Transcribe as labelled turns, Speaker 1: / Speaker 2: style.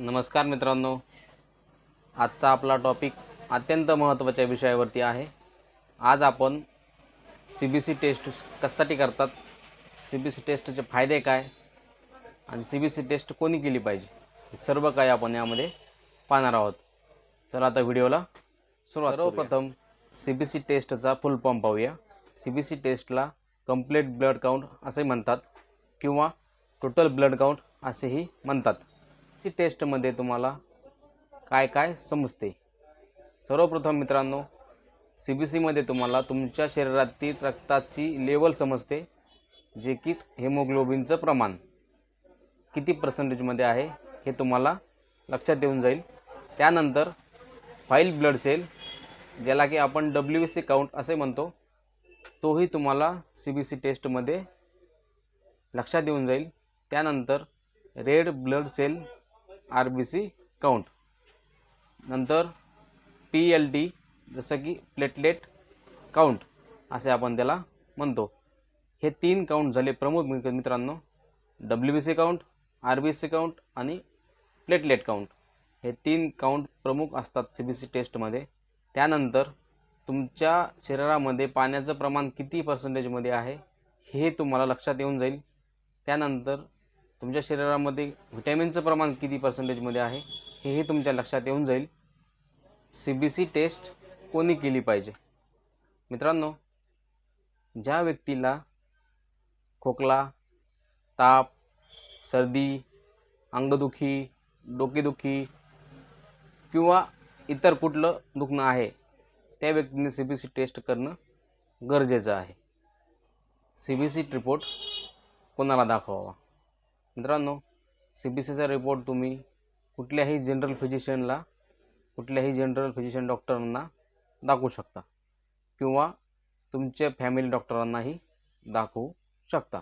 Speaker 1: नमस्कार मित्रांनो. आजचा आपला टॉपिक अत्यंत महत्त्वाच्या विषयावरती आहे. आज आपण सी बी सी टेस्ट कशासाठी करतात? सी बी सी टेस्टचे फायदे काय? आणि सी बी सी टेस्ट कोणी केली पाहिजे? हे सर्व काही आपण यामध्ये पाहणार आहोत. चला आता व्हिडिओला सुरुवात सर्वप्रथम सी बी सी टेस्टचा फुल फॉर्म पाहूया. सी बी सी टेस्टला कंप्लीट ब्लड काउंट असे म्हणतात किंवा टोटल ब्लड काउंट असेही म्हणतात. सी टेस्टमध्ये तुम्हाला काय काय समजते? सर्वप्रथम मित्रांनो सी बी सीमध्ये तुम्हाला तुमच्या शरीरातील रक्ताची लेवल समजते जे की हेमोग्लोबिनचं प्रमाण. किती पर्सेंटेजमध्ये आहे हे तुम्हाला लक्षात येऊन जाईल. त्यानंतर फाईल ब्लड सेल ज्याला की आपण डब्ल्यू सी काउंट असे म्हणतो तोही तुम्हाला सी बी सी टेस्टमध्ये लक्षात येऊन जाईल. त्यानंतर red blood cell R B C count. नंतर पी एल डी जसं की प्लेटलेट काउंट असे आपण त्याला म्हणतो. हे तीन काउंट झाले प्रमुख मित्रांनो. W B C count R B C count आणि प्लेटलेट काउंट. हे तीन काउंट प्रमुख असतात सी बी सी टेस्टमध्ये. त्यानंतर तुमच्या शरीरामध्ये पाण्याचं प्रमाण किती पर्सेंटेजमध्ये आहे हे तुम्हाला लक्षात येऊन जाईल. त्यानंतर तुमच्या शरीरामध्ये व्हिटॅमिनचं प्रमाण किती पर्सेंटेजमध्ये आहे हेही तुमच्या लक्षात येऊन जाईल. सी बी सी टेस्ट कोणी केली पाहिजे? मित्रांनो ज्या व्यक्तीला खोकला ताप सर्दी अंगदुखी डोकेदुखी किंवा इतर कुठलं दुखणं आहे त्या व्यक्तीने सी बी सी टेस्ट करणं गरजेचं आहे. सी बी सी रिपोर्ट कोणाला दाखवावा? मित्रांनो सी बी सीचा रिपोर्ट तुम्ही कुठल्याही जनरल फिजिशियनला कुठल्याही जनरल फिजिशियन डॉक्टरांना दाखवू शकता किंवा तुमच्या फॅमिली डॉक्टरांनाही दाखवू शकता.